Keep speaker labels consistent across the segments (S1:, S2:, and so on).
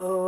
S1: ॐ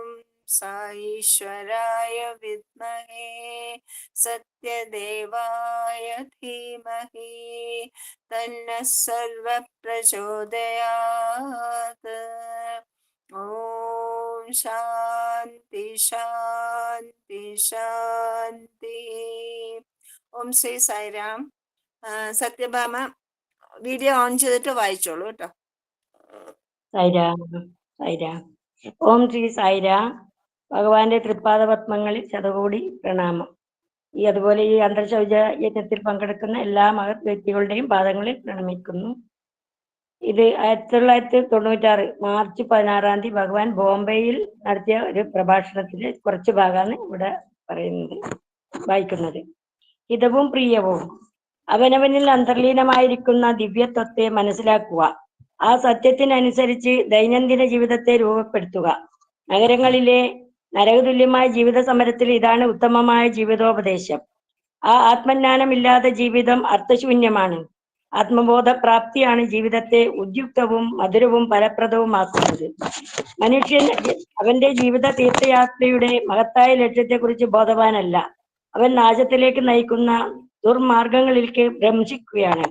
S1: സായീശ്വരായ വിദ്മഹേ സത്യദേവായ ധീമഹി തന്ന സർവ പ്രചോദയാത് ഓം ശാന്തി ശാന്തി ശാന്തി ഓം ശ്രീ സായിരാം. സത്യഭാമ വീഡിയോ ഓൺ ചെയ്തിട്ട് വായിച്ചോളൂ കേട്ടോ.
S2: സൈരാം സായിരാം. ഓം ശ്രീ സായിരാം. ഭഗവാന്റെ തൃപ്പാദ പത്മങ്ങളിൽ ശതകോടി പ്രണാമം. ഈ അതുപോലെ ഈ അന്തർശൗച യജ്ഞത്തിൽ പങ്കെടുക്കുന്ന എല്ലാ മഹത് വ്യക്തികളുടെയും പാദങ്ങളിൽ പ്രണമിക്കുന്നു. ഇത് ആയിരത്തി തൊള്ളായിരത്തി തൊണ്ണൂറ്റാറ് മാർച്ച് പതിനാറാം തീയതി ഭഗവാൻ ബോംബെയിൽ നടത്തിയ ഒരു പ്രഭാഷണത്തിന്റെ കുറച്ച് ഭാഗമാണ് ഇവിടെ പറയുന്നത് വായിക്കുന്നത്. ഹിതവും പ്രിയവും അവനവനിൽ അന്തർലീനമായിരിക്കുന്ന ദിവ്യത്വത്തെ മനസ്സിലാക്കുക. ആ സത്യത്തിനനുസരിച്ച് ദൈനംദിന ജീവിതത്തെ രൂപപ്പെടുത്തുക. നഗരങ്ങളിലെ നരകതുല്യമായ ജീവിത സമരത്തിൽ ഇതാണ് ഉത്തമമായ ജീവിതോപദേശം. ആ ആത്മജ്ഞാനമില്ലാത്ത ജീവിതം അർത്ഥശൂന്യമാണ്. ആത്മബോധ പ്രാപ്തിയാണ് ജീവിതത്തെ ഉദ്യുക്തവും മധുരവും ഫലപ്രദവുമാക്കുന്നത് മനുഷ്യൻ അവന്റെ ജീവിത തീർത്ഥയാത്രയുടെ മഹത്തായ ലക്ഷ്യത്തെക്കുറിച്ച് ബോധവാനല്ല. അവൻ നാശത്തിലേക്ക് നയിക്കുന്ന ദുർമാർഗങ്ങളിലേക്ക് ഭ്രംശിക്കുകയാണ്.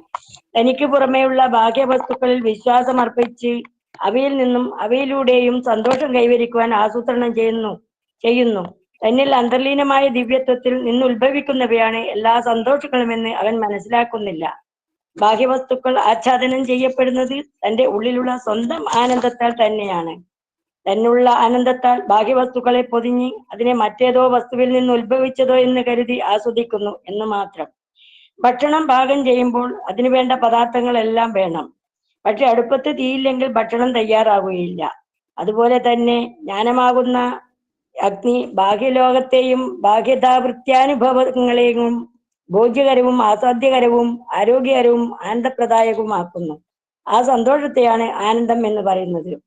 S2: തനിക്ക് പുറമേയുള്ള ബാഹ്യവസ്തുക്കളിൽ വിശ്വാസം അർപ്പിച്ച് അവയിൽ നിന്നും അവയിലൂടെയും സന്തോഷം കൈവരിക്കുവാൻ ആസൂത്രണം ചെയ്യുന്നു. ചെയ്യുന്നു. തന്നിൽ അന്തർലീനമായ ദിവ്യത്വത്തിൽ നിന്ന് ഉത്ഭവിക്കുന്നവയാണ് എല്ലാ സന്തോഷങ്ങളുമെന്ന് അവൻ മനസ്സിലാക്കുന്നില്ല. ബാഹ്യവസ്തുക്കൾ ആച്ഛാദനം ചെയ്യപ്പെടുന്നത് തന്റെ ഉള്ളിലുള്ള സ്വന്തം ആനന്ദത്താൽ തന്നെയാണ്. തന്നുള്ള ആനന്ദത്താൽ ബാഹ്യവസ്തുക്കളെ പൊതിഞ്ഞ് അതിനെ മറ്റേതോ വസ്തുവിൽ നിന്ന് ഉത്ഭവിച്ചതോ എന്ന് കരുതി ആസ്വദിക്കുന്നു എന്ന് മാത്രം. ഭക്ഷണം പാകം ചെയ്യുമ്പോൾ അതിനു വേണ്ട പദാർത്ഥങ്ങളെല്ലാം വേണം. പക്ഷെ അടുപ്പത്ത് തീയില്ലെങ്കിൽ ഭക്ഷണം തയ്യാറാവുകയില്ല. അതുപോലെ തന്നെ ജ്ഞാനമാകുന്ന അഗ്നി ബാഹ്യലോകത്തെയും ബാഹ്യതാവൃത്യാനുഭവങ്ങളെയും ഭോജ്യകരവും ആസാധ്യകരവും ആരോഗ്യകരവും ആനന്ദപ്രദായകവുമാക്കുന്നു. ആ സന്തോഷത്തെയാണ് ആനന്ദം എന്ന് പറയുന്നത്.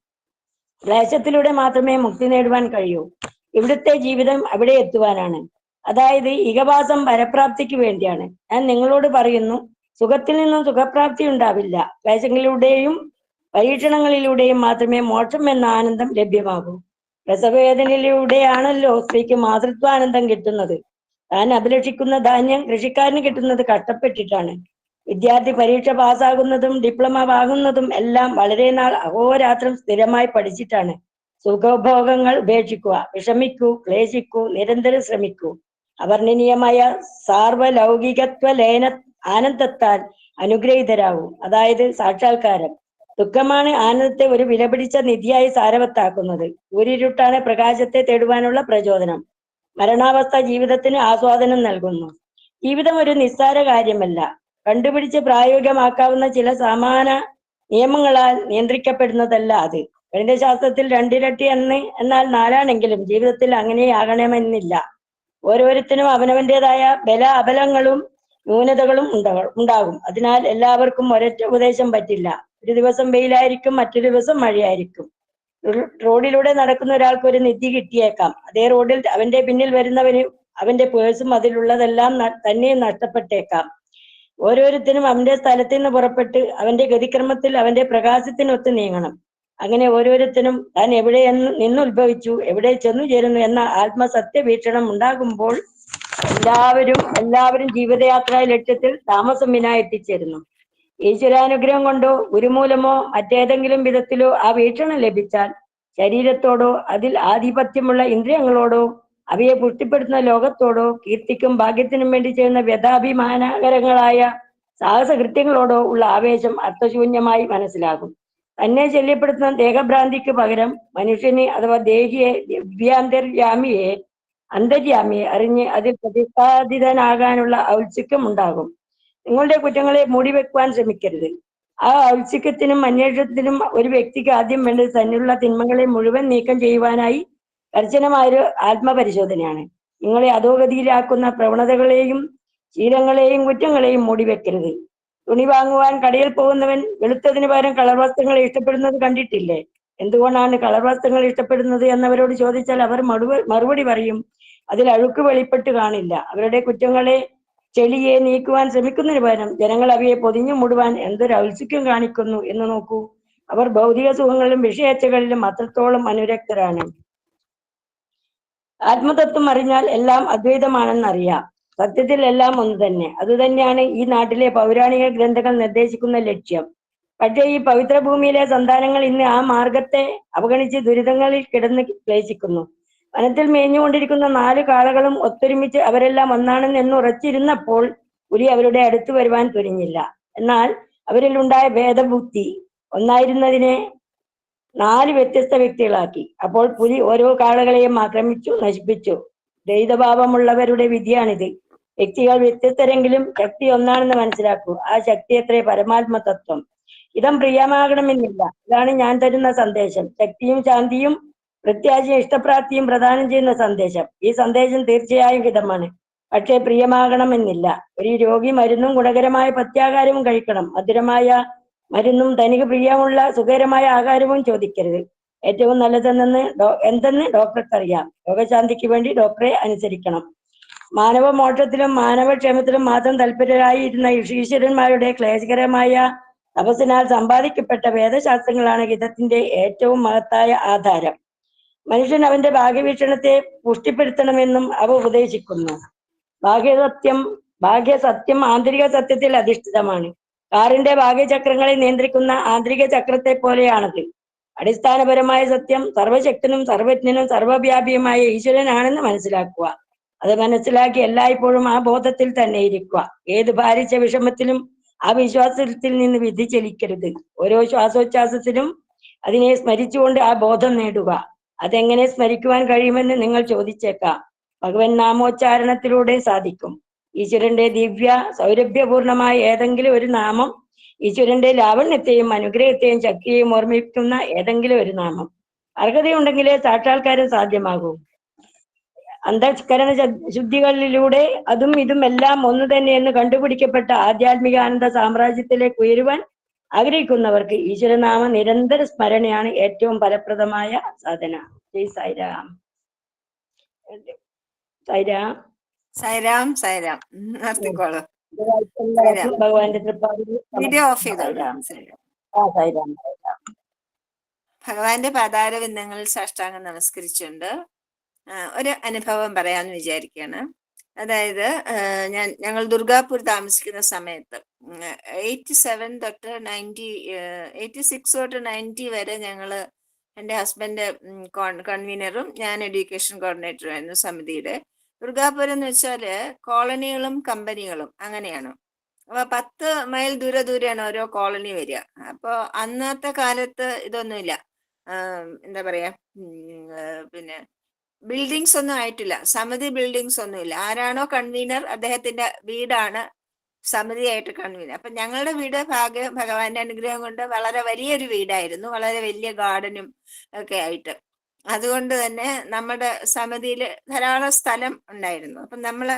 S2: ക്ലേശത്തിലൂടെ മാത്രമേ മുക്തി നേടുവാൻ കഴിയൂ. ഇവിടുത്തെ ജീവിതം അവിടെ എത്തുവാനാണ്. അതായത് ഇകവാസം പരപ്രാപ്തിക്ക് വേണ്ടിയാണ്. ഞാൻ നിങ്ങളോട് പറയുന്നു സുഖത്തിൽ നിന്നും സുഖപ്രാപ്തി ഉണ്ടാവില്ല. ക്ലേശങ്ങളിലൂടെയും പരീക്ഷണങ്ങളിലൂടെയും മാത്രമേ മോക്ഷം എന്ന ആനന്ദം ലഭ്യമാകൂ. രസവേദനയിലൂടെയാണല്ലോ സ്ത്രീക്ക് മാതൃത്വാനന്ദം കിട്ടുന്നത്. താൻ അഭിലഷിക്കുന്ന ധാന്യം കൃഷിക്കാരന് കിട്ടുന്നത് കഷ്ടപ്പെട്ടിട്ടാണ്. വിദ്യാർത്ഥി പരീക്ഷ പാസ്സാകുന്നതും ഡിപ്ലോമ വാങ്ങുന്നതും എല്ലാം വളരെ നാൾ അഹോരാത്രം സ്ഥിരമായി പഠിച്ചിട്ടാണ്. സുഖഭോഗങ്ങൾ ഉപേക്ഷിക്കുക വിഷമിക്കൂ ക്ലേശിക്കൂ നിരന്തരം ശ്രമിക്കൂ. അവർണനീയമായ സാർവലൗകികത്വ ലയന ആനന്ദത്താൽ അനുഗ്രഹീതരാകും. അതായത് സാക്ഷാത്കാരം. ദുഃഖമാണ് ആനന്ദത്തെ ഒരു വിലപിടിച്ച നിധിയായി സാരവത്താക്കുന്നത്. ഒരിരുട്ടാണ് പ്രകാശത്തെ തേടുവാനുള്ള പ്രചോദനം. മരണാവസ്ഥ ജീവിതത്തിന് ആസ്വാദനം നൽകുന്നു. ജീവിതം ഒരു നിസ്സാര കാര്യമല്ല. കണ്ടുപിടിച്ച് പ്രായോഗികമാക്കാവുന്ന ചില സമാന നിയമങ്ങളാൽ നിയന്ത്രിക്കപ്പെടുന്നതല്ല അത്. ഗണിതശാസ്ത്രത്തിൽ രണ്ടിരട്ടി എന്ന് എന്നാൽ നാലാണെങ്കിലും ജീവിതത്തിൽ അങ്ങനെയാകണമെന്നില്ല. ഓരോരുത്തരും അവനവന്റേതായ ബല അബലങ്ങളും ന്യൂനതകളും ഉണ്ടാ- ഉണ്ടാകും. അതിനാൽ എല്ലാവർക്കും ഒരൊറ്റ ഉപദേശം പറ്റില്ല. ഒരു ദിവസം വെയിലായിരിക്കും മറ്റു ദിവസം മഴയായിരിക്കും. റോഡിലൂടെ നടക്കുന്ന ഒരാൾക്ക് ഒരു നിധി കിട്ടിയേക്കാം. അതേ റോഡിൽ അവന്റെ പിന്നിൽ വരുന്നവന് അവന്റെ പേഴ്സും അതിലുള്ളതെല്ലാം തന്നെ നഷ്ടപ്പെട്ടേക്കാം. ഓരോരുത്തരും അവന്റെ സ്ഥലത്ത് നിന്ന് പുറപ്പെട്ട് അവന്റെ ഗതിക്രമത്തിൽ അവന്റെ പ്രകാശത്തിനൊത്ത് നീങ്ങണം. അങ്ങനെ ഓരോരുത്തരും താൻ എവിടെ നിന്ന് ഉത്ഭവിച്ചു എവിടെ ചെന്നു ചേരുന്നു എന്ന ആത്മസത്യ വീക്ഷണം ഉണ്ടാകുമ്പോൾ എല്ലാവരും എല്ലാവരും ജീവിതയാത്രാ ലക്ഷ്യത്തിൽ താമസം വിനാ എത്തിച്ചേരുന്നു ഈശ്വരാനുഗ്രഹം കൊണ്ടോ ഗുരുമൂലമോ മറ്റേതെങ്കിലും വിധത്തിലോ ആ വീക്ഷണം ലഭിച്ചാൽ ശരീരത്തോടോ അതിൽ ആധിപത്യമുള്ള ഇന്ദ്രിയങ്ങളോടോ അവയെ പുഷ്ടിപ്പെടുത്തുന്ന ലോകത്തോടോ കീർത്തിക്കും ഭാഗ്യത്തിനും വേണ്ടി ചെയ്യുന്ന വ്യഥാഭിമാനകരങ്ങളായ സാഹസകൃത്യങ്ങളോടോ ഉള്ള ആവേശം അർത്ഥശൂന്യമായി മനസ്സിലാകും. തന്നെ ശല്യപ്പെടുത്തുന്ന ദേഹഭ്രാന്തിക്ക് പകരം മനുഷ്യനെ അഥവാ ദേഹിയെ ദിവ്യാന്തര്യാമിയെ അന്തര്യാമിയെ അറിഞ്ഞ് അതിൽ പ്രതിപാദിതനാകാനുള്ള ഔത്സുക്യം ഉണ്ടാകും. നിങ്ങളുടെ കുറ്റങ്ങളെ മൂടി വെക്കുവാൻ ശ്രമിക്കരുത്. ആ ഔത്സുക്യത്തിനും അന്വേഷണത്തിനും ഒരു വ്യക്തിക്ക് ആദ്യം വേണ്ടത് തന്നിലുള്ള തിന്മകളെ മുഴുവൻ നീക്കം ചെയ്യുവാനായി കർശനമായൊരു ആത്മപരിശോധനയാണ്. നിങ്ങളെ അധോഗതിയിലാക്കുന്ന പ്രവണതകളെയും ശീലങ്ങളെയും കുറ്റങ്ങളെയും മൂടി വെക്കരുത്. തുണി വാങ്ങുവാൻ കടയിൽ പോകുന്നവൻ വെളുത്തതിന് പകരം കളർ വസ്ത്രങ്ങൾ ഇഷ്ടപ്പെടുന്നത് കണ്ടിട്ടില്ലേ? എന്തുകൊണ്ടാണ് കളർ വസ്ത്രങ്ങൾ ഇഷ്ടപ്പെടുന്നത് എന്നവരോട് ചോദിച്ചാൽ അവർ മറുപടി പറയും. അതിൽ അഴുക്ക് വെളിപ്പെട്ട് കാണില്ല. അവരുടെ കുറ്റങ്ങളെ ചെളിയെ നീക്കുവാൻ ശ്രമിക്കുന്നതിന് പകരം ജനങ്ങൾ അവയെ പൊതിഞ്ഞു മൂടുവാൻ എന്തൊരു ഔത്സുക്യം കാണിക്കുന്നു എന്ന് നോക്കൂ. അവർ ഭൗതിക സുഖങ്ങളിലും വിഷയച്ചകളിലും അത്രത്തോളം അനുരക്തരാണ്. ആത്മതത്വം അറിഞ്ഞാൽ എല്ലാം അദ്വൈതമാണെന്ന് അദ്വൈതമാണെന്നറിയാം. സത്യത്തിൽ എല്ലാം ഒന്ന് തന്നെ. അതുതന്നെയാണ് ഈ നാട്ടിലെ പൗരാണിക ഗ്രന്ഥങ്ങൾ നിർദ്ദേശിക്കുന്ന ലക്ഷ്യം. പക്ഷേ ഈ പവിത്ര ഭൂമിയിലെ സന്താനങ്ങൾ ഇന്ന് ആ മാർഗത്തെ അവഗണിച്ച് ദുരിതങ്ങളിൽ കിടന്ന് ക്ലേശിക്കുന്നു. വനത്തിൽ മേഞ്ഞുകൊണ്ടിരിക്കുന്ന നാല് കാളകളും ഒത്തൊരുമിച്ച് അവരെല്ലാം ഒന്നാണെന്ന് എന്ന് ഉറച്ചിരുന്നപ്പോൾ പുലി അവരുടെ അടുത്ത് വരുവാൻ തുനിഞ്ഞില്ല. എന്നാൽ അവരിൽ ഉണ്ടായ ഭേദബുദ്ധി ഒന്നായിരുന്നതിനെ നാല് വ്യത്യസ്ത വ്യക്തികളാക്കി. അപ്പോൾ പുലി ഓരോ കാളകളെയും ആക്രമിച്ചു നശിപ്പിച്ചു. ദൈതഭാവമുള്ളവരുടെ വിധിയാണിത്. വ്യക്തികൾ വ്യത്യസ്തരെങ്കിലും ശക്തി ഒന്നാണെന്ന് മനസ്സിലാക്കൂ. ആ ശക്തി എത്ര? പരമാത്മ തത്വം. ഇതം പ്രിയമാകണമെന്നില്ല. ഇതാണ് ഞാൻ തരുന്ന സന്ദേശം. ശക്തിയും ശാന്തിയും പ്രത്യാശയും ഇഷ്ടപ്രാപ്തിയും പ്രദാനം ചെയ്യുന്ന സന്ദേശം. ഈ സന്ദേശം തീർച്ചയായും ഹിതമാണ്. പക്ഷേ പ്രിയമാകണമെന്നില്ല. ഒരു രോഗി മരുന്നും ഗുണകരമായ പത്യാഹാരവും കഴിക്കണം. മധുരമായ മരുന്നും തനിക്ക് പ്രിയമുള്ള സുഖകരമായ ആഹാരവും ചോദിക്കരുത്. ഏറ്റവും നല്ലതെന്ന് ഡോ- എന്തെന്ന് ഡോക്ടർക്ക് അറിയാം രോഗശാന്തിക്ക് വേണ്ടി ഡോക്ടറെ അനുസരിക്കണം. മാനവ മോക്ഷത്തിലും മാനവക്ഷേമത്തിലും മാത്രം തൽപരരായിരുന്ന ഈശ്വരന്മാരുടെ ക്ലേശകരമായ തപസ്സിനാൽ സമ്പാദിക്കപ്പെട്ട വേദശാസ്ത്രങ്ങളാണ് ഹിതത്തിന്റെ ഏറ്റവും മഹത്തായ ആധാരം. മനുഷ്യൻ അവന്റെ ഭാഗ്യവീക്ഷണത്തെ പുഷ്ടിപ്പെടുത്തണമെന്നും അവ ഉപദേശിക്കുന്നു. ഭാഗ്യസത്യം ഭാഗ്യസത്യം ആന്തരിക സത്യത്തിൽ അധിഷ്ഠിതമാണ്. കാറിന്റെ ഭാഗ്യചക്രങ്ങളെ നിയന്ത്രിക്കുന്ന ആന്തരിക ചക്രത്തെ പോലെയാണത്. അടിസ്ഥാനപരമായ സത്യം സർവശക്തനും സർവജ്ഞനും സർവവ്യാപിയുമായ ഈശ്വരനാണെന്ന് മനസ്സിലാക്കുക. അത് മനസ്സിലാക്കി എല്ലായ്പ്പോഴും ആ ബോധത്തിൽ തന്നെ ഇരിക്കുക. ഏത് ഭാരിച്ച വിഷമത്തിലും ആ വിശ്വാസത്തിൽ നിന്ന് വ്യതിചലിക്കരുത് ഓരോ ശ്വാസോച്ഛ്വാസത്തിലും അതിനെ സ്മരിച്ചുകൊണ്ട് ആ ബോധം നേടുക. അതെങ്ങനെ സ്മരിക്കുവാൻ കഴിയുമെന്ന് നിങ്ങൾ ചോദിച്ചേക്കാം. ഭഗവൻ നാമോച്ചാരണത്തിലൂടെ സാധിക്കും. ഈശ്വരന്റെ ദിവ്യ സൗരഭ്യപൂർണമായ ഏതെങ്കിലും ഒരു നാമം ഈശ്വരന്റെ ലാവണ്യത്തെയും അനുഗ്രഹത്തെയും ശക്തിയെയും ഓർമ്മിക്കുന്ന ഏതെങ്കിലും ഒരു നാമം. അർഹതയുണ്ടെങ്കിലേ സാക്ഷാത്കാരം സാധ്യമാകൂ. അന്ധകരണ ശുദ്ധികളിലൂടെ അതും ഇതും എല്ലാം ഒന്ന് തന്നെയെന്ന് കണ്ടുപിടിക്കപ്പെട്ട ആധ്യാത്മിക ആനന്ദ സാമ്രാജ്യത്തിലേക്ക് ഉയരുവാൻ ആഗ്രഹിക്കുന്നവർക്ക് ഈശ്വരനാമ നിരന്തര സ്മരണയാണ് ഏറ്റവും ഫലപ്രദമായ സാധന. ജയ് സൈരാം സായിരാം.
S1: സൈരാം സൈരാം നിർത്തിക്കോളൂ.
S2: ഭഗവാന്റെ സായിരാം. സായിരാം.
S1: ഭഗവാന്റെ പാതാര ബിന്ദങ്ങളിൽ സാഷ്ടാംഗം നമസ്കരിച്ചുണ്ട്. ഒരു അനുഭവം പറയാന്ന് വിചാരിക്കുകയാണ് അതായത് ഞാൻ ഞങ്ങൾ ദുർഗാപൂർ താമസിക്കുന്ന സമയത്ത് എയ്റ്റി സെവൻ തൊട്ട് നയന്റി എയ്റ്റി സിക്സ് തൊട്ട് നയന്റി വരെ ഞങ്ങൾ എന്റെ ഹസ്ബൻഡ് കൺവീനറും ഞാൻ എഡ്യൂക്കേഷൻ കോർഡിനേറ്ററും ആയിരുന്നു സമിതിയുടെ. ദുർഗാപൂർ എന്ന് വെച്ചാൽ കോളനികളും കമ്പനികളും അങ്ങനെയാണ്. അപ്പോൾ പത്ത് മൈൽ ദൂരെ ദൂരെയാണ് ഓരോ കോളനി വരിക. അപ്പോൾ അന്നത്തെ കാലത്ത് ഇതൊന്നുമില്ല. എന്താ പറയാ പിന്നെ ബിൽഡിങ്സ് ഒന്നും ആയിട്ടില്ല. സമിതി ബിൽഡിങ്സ് ഒന്നുമില്ല ആരാണോ കൺവീനർ അദ്ദേഹത്തിന്റെ വീടാണ് സമിതിയായിട്ട് കൺവീനർ അപ്പൊ ഞങ്ങളുടെ വീട് ഭാഗ്യ ഭഗവാന്റെ അനുഗ്രഹം കൊണ്ട് വളരെ വലിയൊരു വീടായിരുന്നു. വളരെ വലിയ ഗാർഡനും ഒക്കെ ആയിട്ട്. അതുകൊണ്ട് തന്നെ നമ്മുടെ സമിതിയിൽ ധാരാളം സ്ഥലം ഉണ്ടായിരുന്നു. അപ്പൊ നമ്മൾ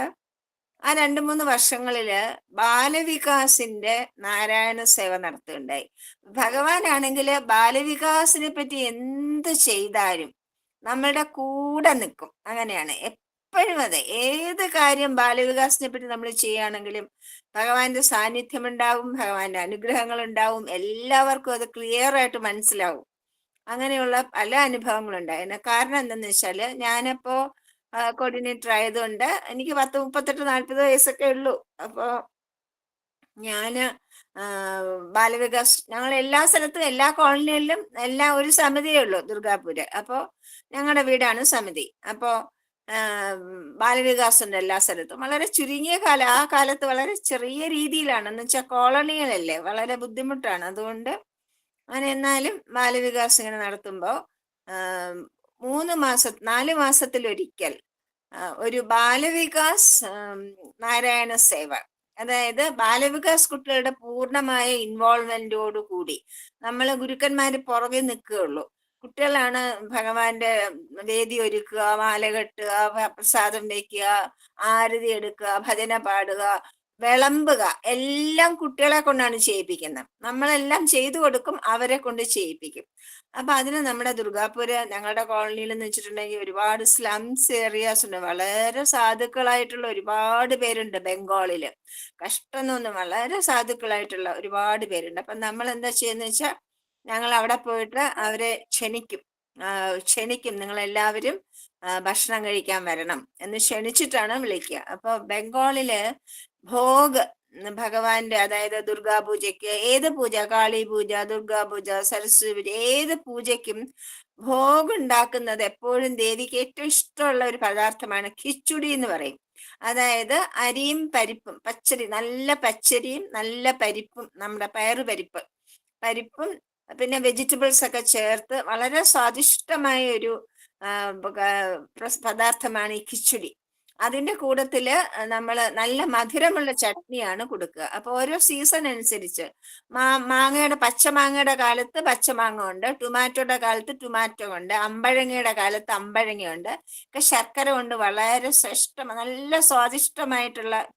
S1: ആ രണ്ട് മൂന്ന് വർഷങ്ങളിൽ ബാലവികാസിന്റെ നാരായണ സേവ നടത്തുകയുണ്ടായി. ഭഗവാനാണെങ്കിൽ ബാലവികാസിനെ പറ്റി എന്ത് ചെയ്താലും നമ്മളുടെ കൂടെ നിൽക്കും. അങ്ങനെയാണ്. എപ്പോഴും അതെ. ഏത് കാര്യം ബാലവികാസിനെ പറ്റി നമ്മൾ ചെയ്യുകയാണെങ്കിലും ഭഗവാന്റെ സാന്നിധ്യം ഉണ്ടാവും ഭഗവാന്റെ അനുഗ്രഹങ്ങൾ ഉണ്ടാവും എല്ലാവർക്കും അത് ക്ലിയർ ആയിട്ട് മനസ്സിലാവും. അങ്ങനെയുള്ള പല അനുഭവങ്ങളും ഉണ്ടായിരുന്നു കാരണം എന്തെന്ന് വെച്ചാൽ ഞാനപ്പോ കോർഡിനേറ്റർ ആയതുകൊണ്ട് എനിക്ക് പത്ത് മുപ്പത്തെട്ട് നാൽപ്പത് വയസ്സൊക്കെ ഉള്ളൂ. അപ്പോ ഞാൻ ബാലവികാസ് ഞങ്ങൾ എല്ലാ സ്ഥലത്തും എല്ലാ കോളനിയിലും എല്ലാ ഒരു സമിതിയേ ഉള്ളൂ ദുർഗാപൂര്. അപ്പോൾ ഞങ്ങളുടെ വീടാണ് സമിതി. അപ്പോൾ ബാലവികാസ് എല്ലാ സ്ഥലത്തും. വളരെ ചുരുങ്ങിയ കാലം ആ കാലത്ത് വളരെ ചെറിയ രീതിയിലാണ്. എന്ന് വെച്ചാൽ കോളനികളല്ലേ വളരെ ബുദ്ധിമുട്ടാണ്. അതുകൊണ്ട് അങ്ങനെ എന്നാലും ബാലവികാസ് ഇങ്ങനെ നടത്തുമ്പോൾ മൂന്ന് മാസ നാല് മാസത്തിലൊരിക്കൽ ഒരു ബാലവികാസ് നാരായണ സേവ അതായത് ബാലവികാസ് കുട്ടികളുടെ പൂർണമായ ഇൻവോൾവ്മെന്റോട് കൂടി നമ്മൾ ഗുരുക്കന്മാർ പുറകെ നിൽക്കുകയുള്ളൂ. കുട്ടികളാണ് ഭഗവാന്റെ വേദി ഒരുക്കുക മാല കെട്ടുക പ്രസാദം വയ്ക്കുക ആരതി എടുക്കുക ഭജന പാടുക വിളമ്പുക. എല്ലാം കുട്ടികളെ കൊണ്ടാണ് ചെയ്യിപ്പിക്കുന്നത്. നമ്മളെല്ലാം ചെയ്തു കൊടുക്കും അവരെ കൊണ്ട് ചെയ്യിപ്പിക്കും. അപ്പൊ അതിന് നമ്മുടെ ദുർഗാപുര ഞങ്ങളുടെ കോളനിയിൽ എന്ന് വെച്ചിട്ടുണ്ടെങ്കിൽ ഒരുപാട് സ്ലംസ് ഏരിയാസ് ഉണ്ട്. വളരെ സാധുക്കളായിട്ടുള്ള ഒരുപാട് പേരുണ്ട് ബംഗാളിൽ കഷ്ടമൊന്നും വളരെ സാധുക്കളായിട്ടുള്ള ഒരുപാട് പേരുണ്ട്. അപ്പൊ നമ്മൾ എന്താ ചെയ്യുന്ന വെച്ചാൽ ഞങ്ങൾ അവിടെ പോയിട്ട് അവരെ ക്ഷണിക്കും. ക്ഷണിക്കും. നിങ്ങൾ എല്ലാവരും ഭക്ഷണം കഴിക്കാൻ വരണം എന്ന് ക്ഷണിച്ചിട്ടാണ് വിളിക്കുക. അപ്പൊ ബംഗാളിൽ ഭോഗ് ഭഗവാന്റെ അതായത് ദുർഗാ പൂജയ്ക്ക് ഏത് പൂജ? കാളി പൂജ ദുർഗാ പൂജ സരസ്വതി പൂജ ഏത് പൂജയ്ക്കും ഭോഗ് ഉണ്ടാക്കുന്നത് എപ്പോഴും ദേവിക്ക് ഏറ്റവും ഇഷ്ടമുള്ള ഒരു പദാർത്ഥമാണ് കിച്ചുടി എന്ന് പറയും. അതായത് അരിയും പരിപ്പും പച്ചരി നല്ല പച്ചരിയും നല്ല പരിപ്പും നമ്മുടെ പയറ് പരിപ്പ്. പരിപ്പും പിന്നെ വെജിറ്റബിൾസ് ഒക്കെ ചേർത്ത് വളരെ സ്വാദിഷ്ടമായ ഒരു പദാർത്ഥമാണ് ഈ കിച്ചുടി അതിന്റെ കൂട്ടത്തിൽ നമ്മൾ നല്ല മധുരമുള്ള ചട്നിയാണ് കൊടുക്കുക. അപ്പൊ ഓരോ സീസൺ അനുസരിച്ച്. മാ മാങ്ങയുടെ പച്ചമാങ്ങയുടെ കാലത്ത് പച്ചമാങ്ങ ഉണ്ട്. ടൊമാറ്റോയുടെ കാലത്ത് ടൊമാറ്റോ ഉണ്ട്. അമ്പഴങ്ങയുടെ കാലത്ത് അമ്പഴങ്ങ ഉണ്ട്. ഒക്കെ ശർക്കര കൊണ്ട് വളരെ ശ്രേഷ്ഠ നല്ല സ്വാദിഷ്ടമായിട്ടുള്ള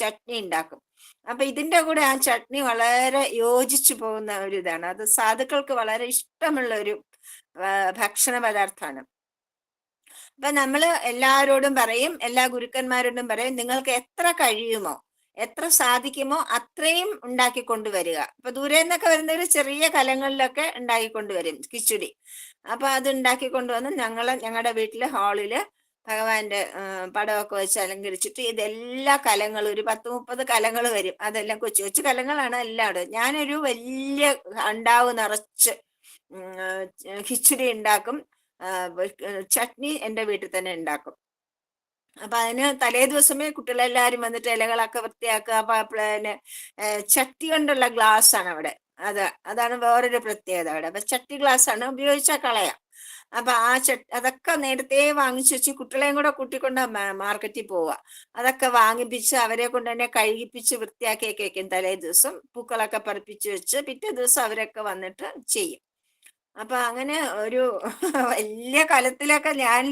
S1: ചട്നി ഉണ്ടാക്കും. അപ്പൊ ഇതിന്റെ കൂടെ ആ ചട്നി വളരെ യോജിച്ചു പോകുന്ന ഒരു ഇതാണ്. അത് സാധുക്കൾക്ക് വളരെ ഇഷ്ടമുള്ള ഒരു ഭക്ഷണ പദാർത്ഥമാണ് അപ്പൊ നമ്മൾ എല്ലാവരോടും പറയും എല്ലാ ഗുരുക്കന്മാരോടും പറയും നിങ്ങൾക്ക് എത്ര കഴിയുമോ എത്ര സാധിക്കുമോ അത്രയും ഉണ്ടാക്കി കൊണ്ടുവരിക. അപ്പൊ ദൂരെ നിന്നൊക്കെ വരുന്നവർ ചെറിയ കലങ്ങളിലൊക്കെ ഉണ്ടാക്കി കൊണ്ടുവരും കിച്ചുടി. അപ്പൊ അത് ഉണ്ടാക്കി കൊണ്ടുവന്ന് ഞങ്ങൾ ഞങ്ങളുടെ വീട്ടിലെ ഹാളിൽ ഭഗവാന്റെ പടമൊക്കെ വെച്ച് അലങ്കരിച്ചിട്ട് ഇതെല്ലാ കലങ്ങളും ഒരു പത്ത് മുപ്പത് കലങ്ങൾ വരും. അതെല്ലാം കൊച്ചു കൊച്ചു കലങ്ങളാണ് എല്ലാവരും ഞാനൊരു വലിയ അണ്ടാവ് നിറച്ച് ഖിച്ചുടി ഉണ്ടാക്കും. ചട്നി എന്റെ വീട്ടിൽ തന്നെ ഉണ്ടാക്കും. അപ്പൊ അതിന് തലേ ദിവസമേ കുട്ടികളെല്ലാരും വന്നിട്ട് ഇലകളൊക്കെ വൃത്തിയാക്കുക. പിന്നെ ചട്ടി കൊണ്ടുള്ള ഗ്ലാസ് ആണ് അവിടെ. അത് അതാണ് വേറൊരു പ്രത്യേകത അവിടെ. അപ്പൊ ചട്ടി ഗ്ലാസ് ആണ് ഉപയോഗിച്ചാൽ കളയാം. അപ്പൊ ആ ചട്ടി അതൊക്കെ നേരത്തെ വാങ്ങിച്ചു വെച്ച് കുട്ടികളെയും കൂടെ കൂട്ടിക്കൊണ്ട് മാർക്കറ്റിൽ പോവുക. അതൊക്കെ വാങ്ങിപ്പിച്ച് അവരെ കൊണ്ട് തന്നെ കഴുകിപ്പിച്ച് വൃത്തിയാക്കിയൊക്കെ തലേ ദിവസം പൂക്കളൊക്കെ പറിപ്പിച്ച് വെച്ച് പിറ്റേ ദിവസം അവരൊക്കെ വന്നിട്ട് ചെയ്യും. അപ്പൊ അങ്ങനെ ഒരു വലിയ കലത്തിലൊക്കെ ഞാൻ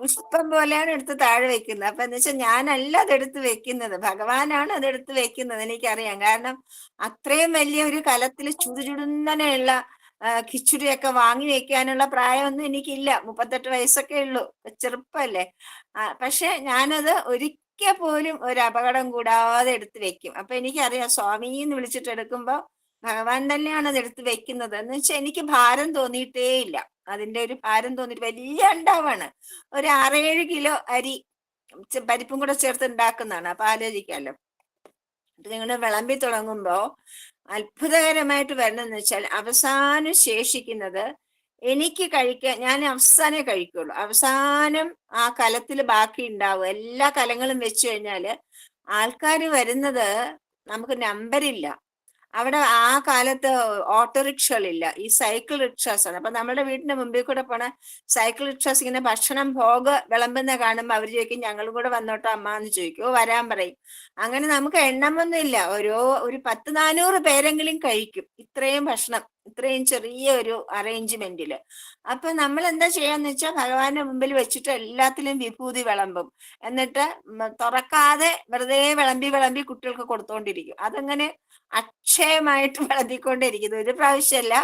S1: പുഷ്പം പോലെയാണ് എടുത്ത് താഴെ വെക്കുന്നത്. അപ്പൊ എന്ന് വെച്ചാൽ ഞാനല്ല അതെടുത്ത് വെക്കുന്നത്. ഭഗവാനാണ് അതെടുത്ത് വെക്കുന്നത് എനിക്കറിയാം. കാരണം അത്രയും വലിയ ഒരു കലത്തിൽ ചുടുചുടുന്നനെയുള്ള ഖിച്ചുടിയൊക്കെ വാങ്ങി വെക്കാനുള്ള പ്രായമൊന്നും എനിക്കില്ല. മുപ്പത്തെട്ട് വയസ്സൊക്കെ ഉള്ളൂ. ചെറുപ്പല്ലേ. ആ, പക്ഷെ ഞാനത് ഒരിക്കൽ പോലും ഒരു അപകടം കൂടാതെ എടുത്ത് വെക്കും. അപ്പൊ എനിക്കറിയാം സ്വാമി എന്ന് വിളിച്ചിട്ട് എടുക്കുമ്പോ ഭഗവാൻ തന്നെയാണ് അത് എടുത്ത് വെക്കുന്നത്. എന്ന് വെച്ചാൽ എനിക്ക് ഭാരം തോന്നിയിട്ടേ ഇല്ല അതിന്റെ ഒരു ഭാരം തോന്നിയിട്ട് വലിയ ഉണ്ടാവാണ് ഒരു ആറേഴ് കിലോ അരി പരിപ്പും കൂടെ ചേർത്ത് ഉണ്ടാക്കുന്നതാണ്. അപ്പൊ ആലോചിക്കാമല്ലോ നിങ്ങൾ വിളമ്പി തുടങ്ങുമ്പോ അത്ഭുതകരമായിട്ട് വരണമെന്ന് വെച്ചാൽ അവസാനം ശേഷിക്കുന്നത് എനിക്ക് കഴിക്കാൻ ഞാൻ അവസാനേ കഴിക്കുള്ളൂ. അവസാനം ആ കലത്തിൽ ബാക്കി ഉണ്ടാവും. എല്ലാ കലങ്ങളും വെച്ച് കഴിഞ്ഞാൽ ആൾക്കാർ വരുന്നത് നമുക്ക് നമ്പരില്ല അവിടെ ആ കാലത്ത് ഓട്ടോറിക്ഷകളില്ല ഈ സൈക്കിൾ റിക്ഷാസ് ആണ്. അപ്പൊ നമ്മുടെ വീടിന്റെ മുമ്പിൽ കൂടെ പോണ സൈക്കിൾ റിക്ഷാസ് ഇങ്ങനെ ഭക്ഷണം ഭോഗ വിളമ്പുന്ന കാണുമ്പോൾ അവർ ചോദിക്കും ഞങ്ങളും കൂടെ വന്നോട്ടോ അമ്മ എന്ന് ചോദിക്കും. "ഓ, വരാൻ പറയും. അങ്ങനെ നമുക്ക് എണ്ണമൊന്നുമില്ല ഓരോ ഒരു പത്ത് നാനൂറ് പേരെങ്കിലും കഴിക്കും ഇത്രയും ഭക്ഷണം ഇത്രയും ചെറിയ ഒരു അറേഞ്ച്മെന്റിൽ അപ്പൊ നമ്മൾ എന്താ ചെയ്യാന്ന് വെച്ചാൽ ഭഗവാന്റെ മുമ്പിൽ വെച്ചിട്ട് എല്ലാത്തിലും വിഭൂതി വിളമ്പും. എന്നിട്ട് തുറക്കാതെ വെറുതെ വിളമ്പി വിളമ്പി കുട്ടികൾക്ക് കൊടുത്തോണ്ടിരിക്കും. അതങ്ങനെ അക്ഷയമായിട്ട് വളർത്തിക്കൊണ്ടിരിക്കുന്നു. ഒരു പ്രാവശ്യമല്ല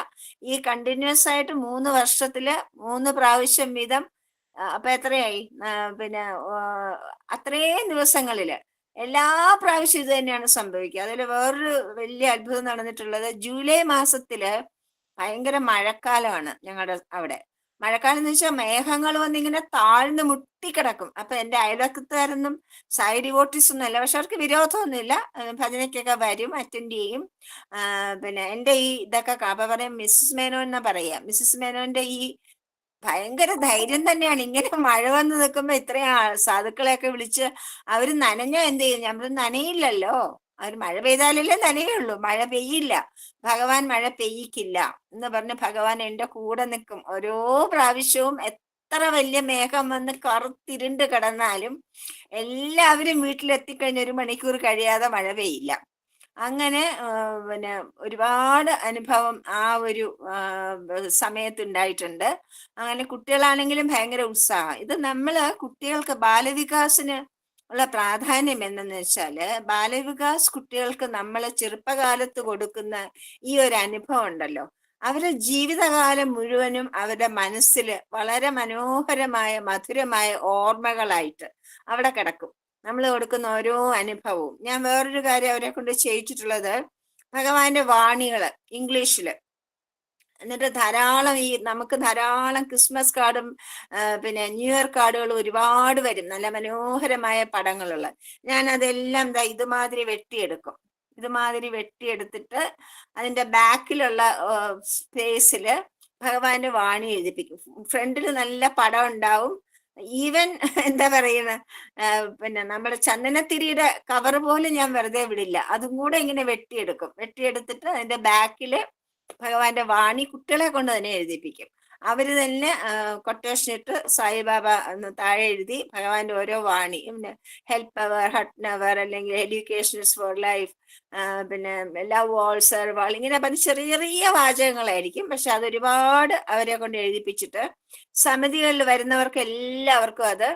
S1: ഈ കണ്ടിന്യൂസ് ആയിട്ട് മൂന്ന് വർഷത്തിൽ മൂന്ന് പ്രാവശ്യം വീതം അപ്പൊ എത്രയായി? പിന്നെ അത്രേ അത്രയും ദിവസങ്ങളിൽ. എല്ലാ പ്രാവശ്യം ഇത് തന്നെയാണ് സംഭവിക്കുക. അതിൽ വേറൊരു വലിയ അത്ഭുതം നടന്നിട്ടുള്ളത് ജൂലൈ മാസത്തിൽ ഭയങ്കര മഴക്കാലമാണ് ഞങ്ങളുടെ അവിടെ. മഴക്കാലം എന്ന് വെച്ചാൽ മേഘങ്ങൾ വന്നിങ്ങനെ താഴ്ന്ന് മുട്ടിക്കിടക്കും. അപ്പൊ എന്റെ അയൽവക്കത്തുകാരൊന്നും സൈഡ് വോട്ടീസ് ഒന്നും അല്ല. പക്ഷെ അവർക്ക് വിരോധമൊന്നുമില്ല. ഭജനയ്ക്കൊക്കെ വരും അറ്റൻഡ് ചെയ്യും. പിന്നെ എന്റെ ഈ ഇതൊക്കെ അപ്പൊ പറയും മിസ്സസ് മേനോൻ എന്നാ പറയാ മിസ്സസ് മേനോന്റെ ഈ ഭയങ്കര ധൈര്യം തന്നെയാണ്. ഇങ്ങനെ മഴ വന്ന് നിൽക്കുമ്പോ ഇത്രയും സാധുക്കളെയൊക്കെ വിളിച്ച് അവർ നനഞ്ഞോ എന്ത് ചെയ്യും? നമ്മൾ നനയില്ലല്ലോ. അവർ മഴ പെയ്താലല്ലേ നനയുള്ളൂ. മഴ പെയ്യില്ല. ഭഗവാൻ മഴ പെയ്യിക്കില്ല എന്ന് പറഞ്ഞ് ഭഗവാൻ എന്റെ കൂടെ നിൽക്കും ഓരോ പ്രാവശ്യവും എത്ര വലിയ മേഘം വന്ന് കറുത്തിരുണ്ട് കിടന്നാലും എല്ലാവരും വീട്ടിലെത്തിക്കഴിഞ്ഞ ഒരു മണിക്കൂർ കഴിയാതെ മഴ പെയ്യില്ല. അങ്ങനെ പിന്നെ ഒരുപാട് അനുഭവം ആ ഒരു സമയത്തുണ്ടായിട്ടുണ്ട്. അങ്ങനെ കുട്ടികളാണെങ്കിലും ഭയങ്കര ഉത്സാഹം. ഇത് നമ്മൾ കുട്ടികൾക്ക് ബാലവികാസിന് ഉള്ള പ്രാധാന്യം എന്തെന്ന് വെച്ചാൽ ബാലവികാസ് കുട്ടികൾക്ക് നമ്മൾ ചെറുപ്പകാലത്ത് കൊടുക്കുന്ന ഈ ഒരു അനുഭവം ഉണ്ടല്ലോ. അവരുടെ ജീവിതകാലം മുഴുവനും അവരുടെ മനസ്സിൽ വളരെ മനോഹരമായ മധുരമായ ഓർമ്മകളായിട്ട് അവിടെ കിടക്കും. നമ്മൾ കൊടുക്കുന്ന ഓരോ അനുഭവവും. ഞാൻ വേറൊരു കാര്യം അവരെ കൊണ്ട് ചെയ്യിച്ചിട്ടുള്ളത്. ഭഗവാന്റെ വാണികൾ ഇംഗ്ലീഷിൽ എന്നിട്ട് ധാരാളം ഈ നമുക്ക് ധാരാളം ക്രിസ്മസ് കാർഡും പിന്നെ ന്യൂ ഇയർ കാർഡുകളും ഒരുപാട് വരും. നല്ല മനോഹരമായ പടങ്ങളുള്ള. ഞാൻ അതെല്ലാം ദാ ഇതുമാതിരി വെട്ടിയെടുക്കും. ഇതുമാതിരി വെട്ടിയെടുത്തിട്ട് അതിന്റെ ബാക്കിലുള്ള സ്പേസിൽ ഭഗവാന്റെ വാണി എഴുതിപ്പിക്കും. ഫ്രണ്ടിൽ നല്ല പടം ഉണ്ടാവും. ഈവൻ എന്താ പറയുന്ന പിന്നെ നമ്മുടെ ചന്ദനത്തിരിയുടെ കവർ പോലും ഞാൻ വെറുതെ വിടില്ല. അതും കൂടെ ഇങ്ങനെ വെട്ടിയെടുക്കും. വെട്ടിയെടുത്തിട്ട് അതിന്റെ ബാക്കിൽ ഭഗവാന്റെ വാണി കുട്ടികളെ കൊണ്ട് തന്നെ എഴുതിപ്പിക്കും. അവർ തന്നെ കൊട്ടേഷൻ ഇട്ട് സായിബാബ എന്ന് താഴെ എഴുതി ഭഗവാന്റെ ഓരോ വാണി പിന്നെ ഹെൽപ്പ് അവർ ഹട്ട് അവർ അല്ലെങ്കിൽ എഡ്യൂക്കേഷൻസ് ഫോർ ലൈഫ് പിന്നെ ലവ് ഓൾ സെർവ് ഇങ്ങനെ പറഞ്ഞ് ചെറിയ ചെറിയ വാചകങ്ങളായിരിക്കും. പക്ഷെ അത് ഒരുപാട് അവരെ കൊണ്ട് എഴുതിപ്പിച്ചിട്ട് സമിതികളിൽ വരുന്നവർക്ക് എല്ലാവർക്കും അത്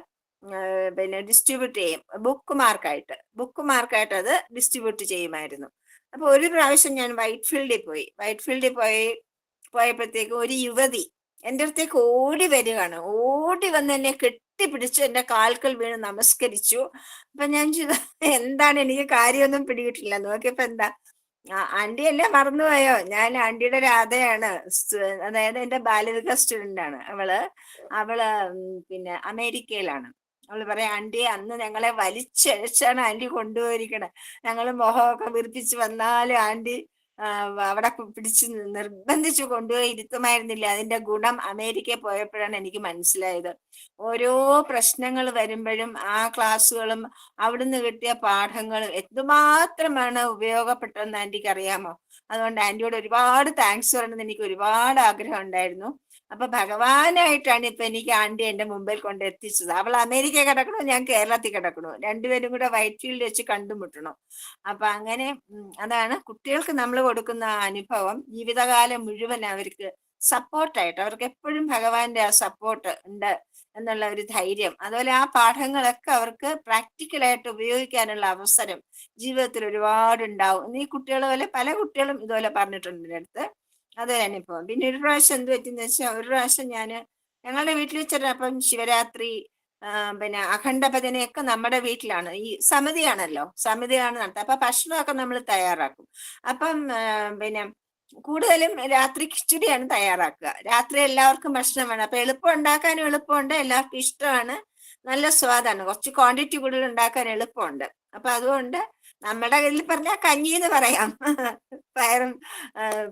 S1: പിന്നെ ഡിസ്ട്രിബ്യൂട്ട് ചെയ്യും. ബുക്ക് മാർക്കായിട്ട് ബുക്ക് മാർക്കായിട്ട് അത് ഡിസ്ട്രിബ്യൂട്ട് ചെയ്യുമായിരുന്നു. അപ്പൊ ഒരു പ്രാവശ്യം ഞാൻ വൈറ്റ് ഫീൽഡിൽ പോയി. വൈറ്റ് ഫീൽഡിൽ പോയി പോയപ്പോഴത്തേക്ക് ഒരു യുവതി എന്റെ അടുത്തേക്ക് ഓടി വരികയാണ്. ഓടി വന്ന് എന്നെ കെട്ടിപ്പിടിച്ച് എന്റെ കാൽക്കൽ വീണ് നമസ്കരിച്ചു. അപ്പൊ ഞാൻ ചെയ്ത എന്താണ് എനിക്ക് കാര്യമൊന്നും പിടികിട്ടില്ല. നോക്കിയപ്പോ എന്താ? ആന്റി അല്ലേ മറന്നുപോയോ? ഞാൻ ആന്റിയുടെ രാധയാണ് അതായത് എന്റെ ബാലവിക സ്റ്റുഡന്റ് ആണ്. അവൾ അവൾ പിന്നെ അമേരിക്കയിലാണ്. അവൾ പറയാം ആന്റി അന്ന് ഞങ്ങളെ വലിച്ചഴച്ചാണ് ആന്റി കൊണ്ടുപോയിരിക്കണേ. ഞങ്ങൾ മുഖമൊക്കെ വീർപ്പിച്ച് വന്നാലും ആന്റി അവിടെ പിടിച്ച് നിർബന്ധിച്ച് കൊണ്ടുപോയി ഇരുത്തുമായിരുന്നില്ല. അതിന്റെ ഗുണം അമേരിക്കയിൽ പോയപ്പോഴാണ് എനിക്ക് മനസ്സിലായത്. ഓരോ പ്രശ്നങ്ങൾ വരുമ്പോഴും ആ ക്ലാസ്സുകളും അവിടുന്ന് കിട്ടിയ പാഠങ്ങളും എന്തുമാത്രമാണ് ഉപയോഗപ്പെട്ടതെന്ന് ആന്റിക്ക് അറിയാമോ? അതുകൊണ്ട് ആന്റിയോട് ഒരുപാട് താങ്ക്സ് പറയണമെന്ന് എനിക്ക് ഒരുപാട് ആഗ്രഹം ഉണ്ടായിരുന്നു. അപ്പൊ ഭഗവാനായിട്ടാണ് ഇപ്പൊ എനിക്ക് ആന്റി എന്റെ മുമ്പിൽ കൊണ്ട് എത്തിച്ചത് അവൾ അമേരിക്ക കിടക്കണോ? ഞാൻ കേരളത്തിൽ കിടക്കണോ? രണ്ടുപേരും കൂടെ വൈറ്റ് ഫീൽഡ് വെച്ച് കണ്ടുമുട്ടണം. അപ്പൊ അങ്ങനെ അതാണ് കുട്ടികൾക്ക് നമ്മൾ കൊടുക്കുന്ന അനുഭവം. ജീവിതകാലം മുഴുവൻ അവർക്ക് സപ്പോർട്ടായിട്ട് അവർക്ക് എപ്പോഴും ഭഗവാന്റെ ആ സപ്പോർട്ട് ഉണ്ട് എന്നുള്ള ഒരു ധൈര്യം. അതുപോലെ ആ പാഠങ്ങളൊക്കെ അവർക്ക് പ്രാക്ടിക്കലായിട്ട് ഉപയോഗിക്കാനുള്ള അവസരം ജീവിതത്തിൽ ഒരുപാട് ഉണ്ടാവും ഈ കുട്ടികളെ പോലെ പല കുട്ടികളും ഇതുപോലെ പറഞ്ഞിട്ടുണ്ട് എന്റെ അടുത്ത്. അതൊരു അനുഭവം പിന്നെ ഒരു പ്രാവശ്യം എന്ത് പറ്റിയെന്ന് വെച്ചാൽ ഒരു പ്രാവശ്യം ഞാൻ ഞങ്ങളുടെ വീട്ടിൽ വെച്ചിട്ടപ്പം ശിവരാത്രി പിന്നെ അഖണ്ഡ ഭജനയൊക്കെ നമ്മുടെ വീട്ടിലാണ്. ഈ സമിതിയാണല്ലോ. സമിതിയാണ് നടത്തുക. അപ്പൊ ഭക്ഷണമൊക്കെ നമ്മൾ തയ്യാറാക്കും. അപ്പം പിന്നെ കൂടുതലും രാത്രി കിച്ചടിയാണ് തയ്യാറാക്കുക. രാത്രി എല്ലാവർക്കും ഭക്ഷണം വേണം. അപ്പൊ എളുപ്പം ഉണ്ടാക്കാനും എളുപ്പമുണ്ട്. എല്ലാവർക്കും ഇഷ്ടമാണ്. നല്ല സ്വാദാണ്. കുറച്ച് ക്വാണ്ടിറ്റി കൂടുതൽ ഉണ്ടാക്കാൻ എളുപ്പമുണ്ട്. അപ്പൊ അതുകൊണ്ട് നമ്മുടെ കയ്യിൽ പറഞ്ഞാൽ കഞ്ഞി എന്ന് പറയാം. പയറും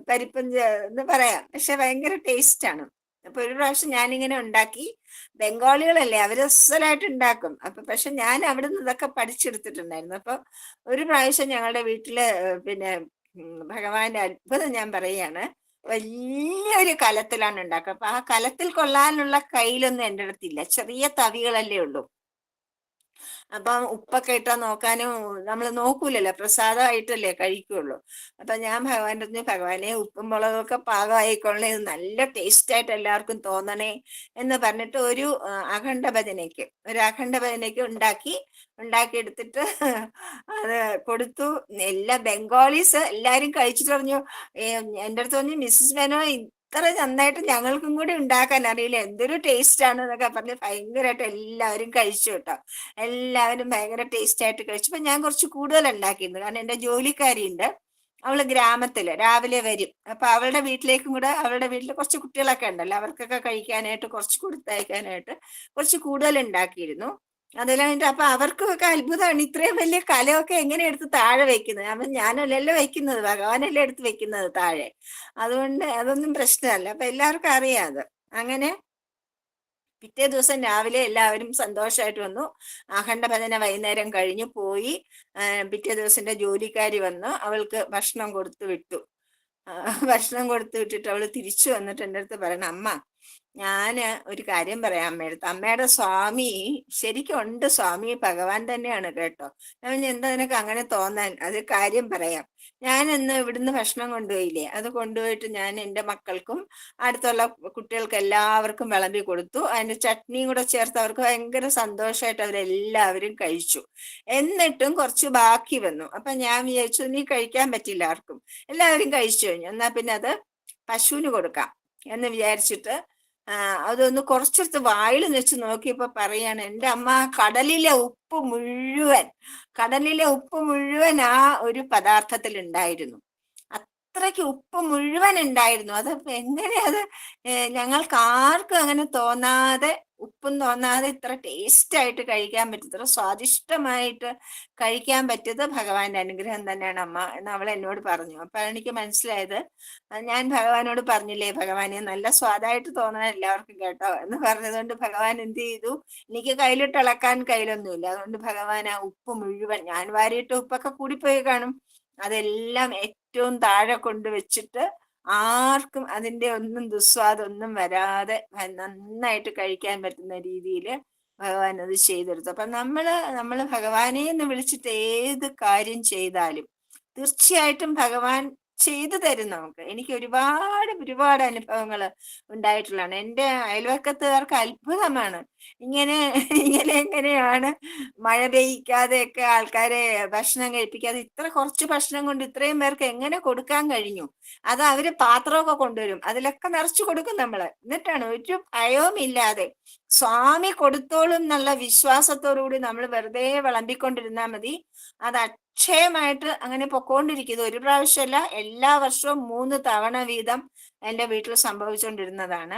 S1: പരിപ്പും എന്ന് പറയാം. പക്ഷെ ഭയങ്കര ടേസ്റ്റ് ആണ്. അപ്പൊ ഒരു പ്രാവശ്യം ഞാനിങ്ങനെ ഉണ്ടാക്കി. ബംഗാളികളല്ലേ അവർ അസലായിട്ട് ഉണ്ടാക്കും. അപ്പൊ പക്ഷെ ഞാൻ അവിടെ നിന്ന് ഇതൊക്കെ പഠിച്ചെടുത്തിട്ടുണ്ടായിരുന്നു. അപ്പൊ ഒരു പ്രാവശ്യം ഞങ്ങളുടെ വീട്ടിൽ പിന്നെ ഭഗവാന്റെ അത്ഭുതം ഞാൻ പറയാണ് വലിയൊരു കലത്തിലാണ് ഉണ്ടാക്കുക. അപ്പൊ ആ കലത്തിൽ കൊള്ളാനുള്ള കയ്യിലൊന്നും എന്റെ അടുത്തില്ല ചെറിയ തവികളല്ലേ ഉള്ളൂ. അപ്പം ഉപ്പൊക്കെ ഇട്ടാ നോക്കാനും നമ്മൾ നോക്കൂലല്ലോ പ്രസാദമായിട്ടല്ലേ കഴിക്കുള്ളൂ. അപ്പൊ ഞാൻ ഭഗവാന്റെ അടുത്ത് ഭഗവാനെ ഉപ്പും മുളകൊക്കെ പാകമായിക്കൊള്ളേ ഇത് നല്ല ടേസ്റ്റ് ആയിട്ട് എല്ലാവർക്കും തോന്നണേ എന്ന് പറഞ്ഞിട്ട് ഒരു അഖണ്ഡ ഭജനയ്ക്ക് ഒരു അഖണ്ഡ ഭജനയ്ക്ക് ഉണ്ടാക്കി ഉണ്ടാക്കി എടുത്തിട്ട് അത് കൊടുത്തു. എല്ലാ ബംഗാളീസ് എല്ലാരും കഴിച്ചിട്ട് പറഞ്ഞു "ഏ, എന്റെ അടുത്ത് പറഞ്ഞു മിസ്സിസ് മേനോ ഇത്ര നന്നായിട്ട് ഞങ്ങൾക്കും കൂടി ഉണ്ടാക്കാൻ അറിയില്ല. എന്തൊരു ടേസ്റ്റ് ആണ് എന്നൊക്കെ പറഞ്ഞ് ഭയങ്കരമായിട്ട് എല്ലാവരും കഴിച്ചു കേട്ടോ. എല്ലാവരും ഭയങ്കര ടേസ്റ്റ് ആയിട്ട് കഴിച്ചു. അപ്പൊ ഞാൻ കുറച്ച് കൂടുതൽ ഉണ്ടാക്കിയിരുന്നു കാരണം എന്റെ ജോലിക്കാരിയുണ്ട്. അവൾ ഗ്രാമത്തിൽ രാവിലെ വരും. അപ്പൊ അവളുടെ വീട്ടിലേക്കും കൂടെ അവളുടെ വീട്ടിൽ കുറച്ച് കുട്ടികളൊക്കെ ഉണ്ടല്ലോ. അവർക്കൊക്കെ കഴിക്കാനായിട്ട് കുറച്ച് കൊടുത്തയക്കാനായിട്ട് കുറച്ച് കൂടുതൽ ഉണ്ടാക്കിയിരുന്നു. അതെല്ലാം അപ്പൊ അപ്പൊ ഒക്കെ അത്ഭുതമാണ്. ഇത്രയും വലിയ കലയൊക്കെ എങ്ങനെ എടുത്ത് താഴെ വെക്കുന്നത്? അപ്പൊ ഞാനല്ലല്ലോ വെക്കുന്നത് ഭഗവാനല്ലേ എടുത്ത് വെക്കുന്നത് താഴെ. അതുകൊണ്ട് അതൊന്നും പ്രശ്നമല്ല. അപ്പൊ എല്ലാവർക്കും അറിയാം അത്. അങ്ങനെ പിറ്റേ ദിവസം രാവിലെ എല്ലാവരും സന്തോഷമായിട്ട് വന്നു. ആഖണ്ഡ ഭജന വൈകുന്നേരം കഴിഞ്ഞു പോയി. പിറ്റേ ദിവസത്തെ ജോലിക്കാരി വന്നു അവൾക്ക് ഭക്ഷണം കൊടുത്തു വിട്ടു. ഭക്ഷണം കൊടുത്തു വിട്ടിട്ട് അവൾ തിരിച്ചു വന്നിട്ട് എന്റെ അടുത്ത് പറയണം അമ്മ ഞാൻ ഒരു കാര്യം പറയാം അമ്മയടുത്ത് അമ്മയുടെ സ്വാമി ശരിക്കും ഉണ്ട് സ്വാമി ഭഗവാൻ തന്നെയാണ് കേട്ടോ. ഞാൻ എന്താ നിനക്ക് അങ്ങനെ തോന്നാൻ? അത് കാര്യം പറയാം. ഞാൻ ഇന്ന് ഇവിടുന്ന് ഭക്ഷണം കൊണ്ടുപോയില്ലേ? അത് കൊണ്ടുപോയിട്ട് ഞാൻ എന്റെ മക്കൾക്കും അടുത്തുള്ള കുട്ടികൾക്ക് എല്ലാവർക്കും വിളമ്പി കൊടുത്തു. അതിന്റെ ചട്നിയും കൂടെ ചേർത്ത് അവർക്ക് ഭയങ്കര സന്തോഷമായിട്ട് അവരെല്ലാവരും കഴിച്ചു. എന്നിട്ടും കുറച്ച് ബാക്കി വന്നു. അപ്പൊ ഞാൻ വിചാരിച്ചു നീ കഴിക്കാൻ പറ്റില്ല ആർക്കും. എല്ലാവരും കഴിച്ചു കഴിഞ്ഞു. എന്നാ പിന്നെ അത് പശുവിന് കൊടുക്കാം. എന്ന് വിചാരിച്ചിട്ട് അതൊന്ന് കുറച്ചെടുത്ത് വായിൽ വെച്ച് നോക്കിയപ്പോ പറയാണ് എന്റെ അമ്മ കടലിലെ ഉപ്പ് മുഴുവൻ കടലിലെ ഉപ്പ് മുഴുവൻ ആ ഒരു പദാർത്ഥത്തിൽ ഉണ്ടായിരുന്നു അത്രയ്ക്ക് ഉപ്പ് മുഴുവൻ ഉണ്ടായിരുന്നു അത് എങ്ങനെ അത് ഞങ്ങൾക്ക് ആർക്കും അങ്ങനെ തോന്നാതെ ഉപ്പും തോന്നാതെ ഇത്ര ടേസ്റ്റ് ആയിട്ട് കഴിക്കാൻ പറ്റും ഇത്ര സ്വാദിഷ്ടമായിട്ട് കഴിക്കാൻ പറ്റിയത് ഭഗവാന്റെ അനുഗ്രഹം തന്നെയാണ് അമ്മ എന്ന് അവൾ എന്നോട് പറഞ്ഞു. അപ്പൊ എനിക്ക് മനസ്സിലായത് ഞാൻ ഭഗവാനോട് പറഞ്ഞില്ലേ ഭഗവാനെ നല്ല സ്വാദായിട്ട് തോന്നണം എല്ലാവർക്കും കേട്ടോ എന്ന് പറഞ്ഞതുകൊണ്ട് ഭഗവാൻ എന്ത് ചെയ്തു? എനിക്ക് കയ്യിലിട്ട് ഇളക്കാൻ കയ്യിലൊന്നുമില്ല. അതുകൊണ്ട് ഭഗവാൻ ആ ഉപ്പ് മുഴുവൻ ഞാൻ വാരിയിട്ട് ഉപ്പൊക്കെ കൂടിപ്പോയി കാണും. അതെല്ലാം ഏറ്റവും താഴെ കൊണ്ട് വെച്ചിട്ട് ആർക്കും അതിന്റെ ഒന്നും ദുസ്വാദൊന്നും വരാതെ നന്നായിട്ട് കഴിക്കാൻ പറ്റുന്ന രീതിയിൽ ഭഗവാൻ അത് ചെയ്തെടുത്തു. അപ്പൊ നമ്മൾ നമ്മൾ ഭഗവാനെ എന്ന് വിളിച്ചിട്ട് ഏത് കാര്യം ചെയ്താലും തീർച്ചയായിട്ടും ഭഗവാൻ ചെയ്തു തരും നമുക്ക്. എനിക്ക് ഒരുപാട് ഒരുപാട് അനുഭവങ്ങൾ ഉണ്ടായിട്ടുള്ളതാണ്. എന്റെ അയൽവക്കത്തുകാർക്ക് അത്ഭുതമാണ്. ഇങ്ങനെ ഇങ്ങനെ എങ്ങനെയാണ് മഴ പെയ്യിക്കാതെയൊക്കെ ആൾക്കാരെ ഭക്ഷണം കഴിപ്പിക്കാതെ ഇത്ര കുറച്ച് ഭക്ഷണം കൊണ്ട് ഇത്രയും പേർക്ക് എങ്ങനെ കൊടുക്കാൻ കഴിഞ്ഞു? അത് അവർ പാത്രമൊക്കെ കൊണ്ടുവരും. അതിലൊക്കെ നിറച്ചു കൊടുക്കും നമ്മൾ. എന്നിട്ടാണ് ഒരു ഭയവും ഇല്ലാതെ സ്വാമി കൊടുത്തോളും എന്നുള്ള വിശ്വാസത്തോടു കൂടി നമ്മൾ വെറുതെ വിളമ്പിക്കൊണ്ടിരുന്നാൽ മതി. അത് അക്ഷയമായിട്ട് അങ്ങനെ പൊക്കോണ്ടിരിക്കുന്നത് ഒരു പ്രാവശ്യമല്ല എല്ലാ വർഷവും മൂന്ന് തവണ വീതം എന്റെ വീട്ടിൽ സംഭവിച്ചുകൊണ്ടിരുന്നതാണ്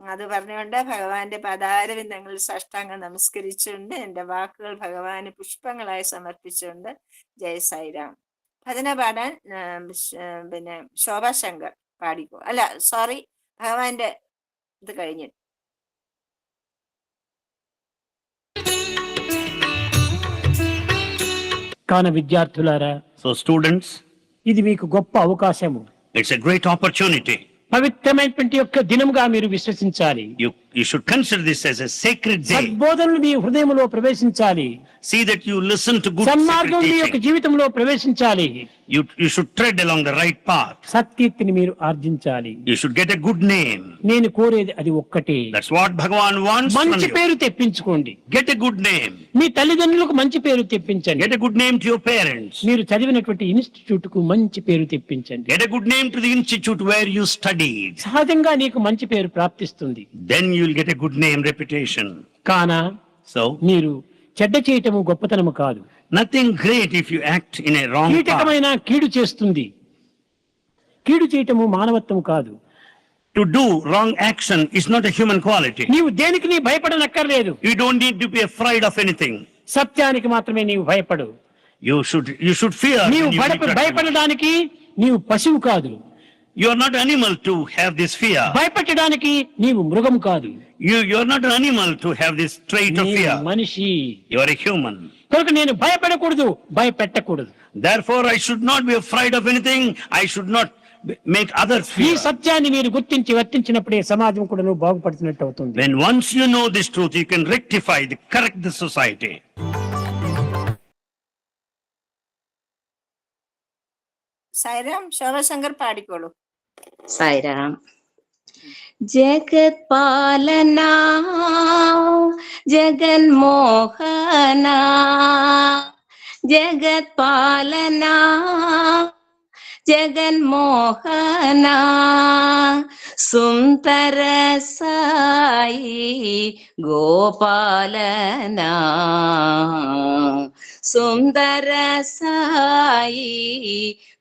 S1: അത് പറഞ്ഞുകൊണ്ട് ഭഗവാന്റെ പദാരവിന്ദങ്ങളിൽ സാഷ്ടാംഗം നമസ്കരിച്ചുകൊണ്ട് എൻ്റെ വാക്കുകൾ ഭഗവാന് പുഷ്പങ്ങളായി സമർപ്പിച്ചുകൊണ്ട് ജയ സായിരാം ഭജന പാടാൻ ആ, ശ്- ആ, പിന്നെ ശോഭാ ശങ്കർ പാടിക്കോ അല്ല സോറി ഭഗവാന്റെ ഇത് കഴിഞ്ഞു
S3: కాన విద్యార్థులారా
S4: So students,
S3: ఇది మీకు గొప్ప అవకాశము
S4: it's a great opportunity.
S3: పవిత్రమైనటువంటి యొక్క దినముగా మీరు విశ్వసించాలి.
S4: You should consider this as a sacred day
S3: సద్బోధనలు మీ హృదయంలో ప్రవేశించాలి.
S4: See that you listen to good
S3: సన్మార్గం మీ యొక్క జీవితంలో ప్రవేశించాలి.
S4: You you should tread along the right path
S3: సత్కీర్తిని మీరు ఆర్జించాలి.
S4: You should get a good name
S3: నేను కోరేది అది ఒక్కటి.
S4: దట్స్ వాట్ భగవాన్ వాంట్స్
S3: మంచి పేరు తెప్పించుకోండి.
S4: గెట్ ఎ గుడ్ నేమ్
S3: మీ తల్లిదండ్రులకు మంచి పేరు తెప్పించండి.
S4: Get a good name to your parents
S3: మీరు చదివినటువంటి ఇన్స్టిట్యూట్కు మంచి పేరు తెప్పించండి.
S4: Get a good name to the institute where you study
S3: సహజంగా నీకు మంచి పేరు ప్రాప్తిస్తుంది.
S4: Then Then you'll get a good name, reputation.
S3: కాన
S4: So,
S3: మీరు చెడ్డ చేయటము గొప్పతనము కాదు
S4: nothing great if you act in a wrong path.
S3: కీటకమైన కీడు చేస్తుంది కీడు చేయటము మానవత్వం కాదు
S4: To do wrong action is not a human quality.
S3: నీవు దేనికి నీ భయపడనక్కర్లేదు
S4: You don't need to be afraid of anything.
S3: సత్యానికి మాత్రమే నీవు భయపడు
S4: You should, you should fear. when
S3: నీవు
S4: you
S3: భయప-
S4: meet truth.
S3: భయపడడానికి నీవు పశువు కాదు
S4: you are not animal to have this fear
S3: భయపెట్టడానికి నీవు మృగం కాదు.
S4: You you are not animal to have this trait of fear
S3: మనిషి.
S4: యు ఆర్ ఎ హ్యూమన్
S3: కొరకు నేను భయపడకూడదు భయపెట్టకూడదు.
S4: Therefore I should not be afraid of anything I should not make others
S3: ఈ సత్యాన్ని మీరు గుర్తించి వర్తించినప్పుడే సమాజం కూడా బాగుపడుతున్నట్టు అవుతుంది.
S4: When once you know this truth you can rectify the correct the society
S1: Sairam Sivasankar పాడికోడు
S5: Sairam. ജഗത്പാലന ജഗന്മോഹന ജഗത്പാലന ജഗന്മോഹന ஜெகன்மோகனா சுந்தர சாயி கோபாலனா சுந்தர சாயி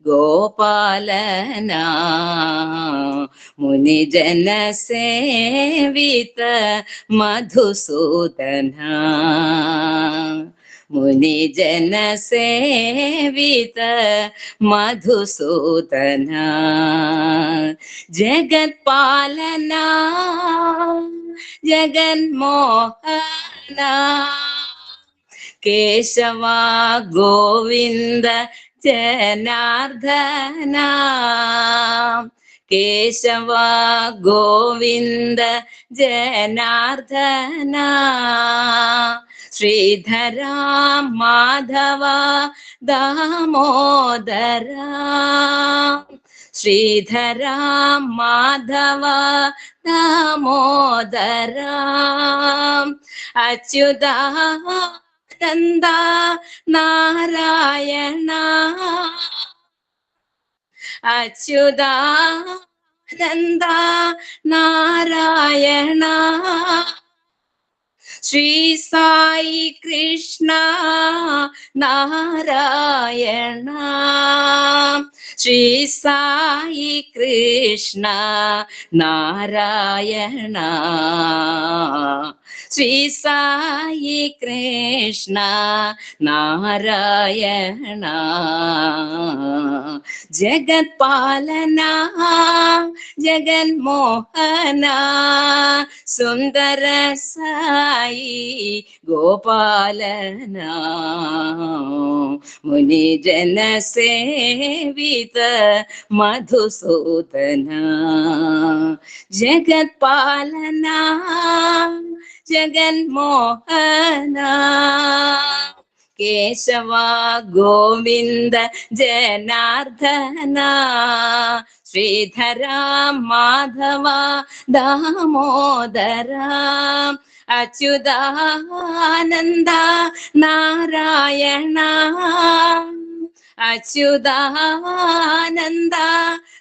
S5: கோபாலனா முனிஜன சேவித மதுசூதனா. സേവിത മധുസൂദന ജഗത്പാലന ജഗന്മോഹന കേശവ ഗോവിന്ദ ജനാർദ്ദന കേശവ ഗോവിന്ദ ജനാർദ്ദന. ശ്രീധര മാധവ ദാമോദര. ശ്രീധര മാധവ ദാമോദര. അച്യുത നന്ദ നാരായണ. ശ്രീ സായി കൃഷ്ണ നാരായണ ശ്രീ സായി കൃഷ്ണ നാരായണ ശ്രീ സായി श्री साई कृष्ण नारायण। जगत पालना जगन्मोहना सुंदर साई गोपालना मुनिजनसेवित मधुसूदना। जगत्पालना ജഗന്മോഹന കേശവ ഗോവിന്ദ ജനാർദ്ദന ശ്രീധര മാധവ ദാമോദര അച്യുതാനന്ദ നാരായണ അച്യുതാനന്ദ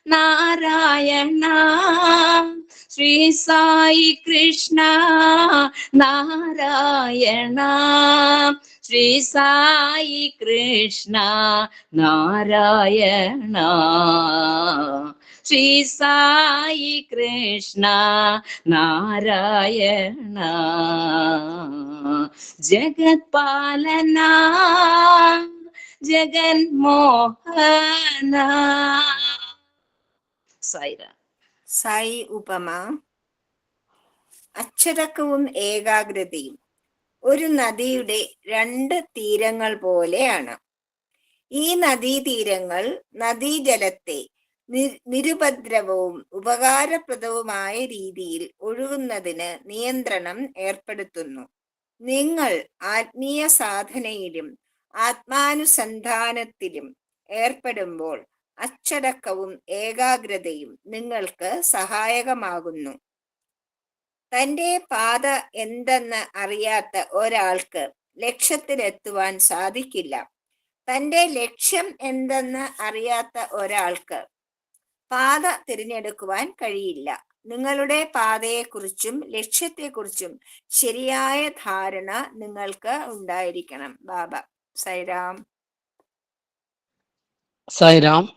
S5: നാരായണ ശ്രീ സായി കൃഷ്ണ നാരായണ ശ്രീ സായി കൃഷ്ണ നാരായണ ശ്രീ സായി കൃഷ്ണ നാരായണ ജഗത്പാലന ജഗന്മോഹന സൈറ
S1: സായി ഉപമ. അച്ചടക്കവും ഏകാഗ്രതയും. ഒരു നദിയുടെ രണ്ട് തീരങ്ങൾ പോലെയാണ്. ഈ നദീതീരങ്ങൾ നദീജലത്തെ നിരുപദ്രവവും ഉപകാരപ്രദവുമായ രീതിയിൽ ഒഴുകുന്നതിന് നിയന്ത്രണം ഏർപ്പെടുത്തുന്നു. നിങ്ങൾ ആത്മീയ സാധനയിലും ആത്മാനുസന്ധാനത്തിലും ഏർപ്പെടുമ്പോൾ അച്ചടക്കവും ഏകാഗ്രതയും നിങ്ങൾക്ക് സഹായകമാകുന്നു. തന്റെ പാത എന്തെന്ന് അറിയാത്ത ഒരാൾക്ക് ലക്ഷ്യത്തിലെത്തുവാൻ സാധിക്കില്ല. തന്റെ ലക്ഷ്യം എന്തെന്ന് അറിയാത്ത ഒരാൾക്ക് പാത തിരഞ്ഞെടുക്കുവാൻ കഴിയില്ല. നിങ്ങളുടെ പാതയെക്കുറിച്ചും ലക്ഷ്യത്തെക്കുറിച്ചും ശരിയായ ധാരണ നിങ്ങൾക്ക് ഉണ്ടായിരിക്കണം. ബാബ സൈറാം.
S6: സായിരാം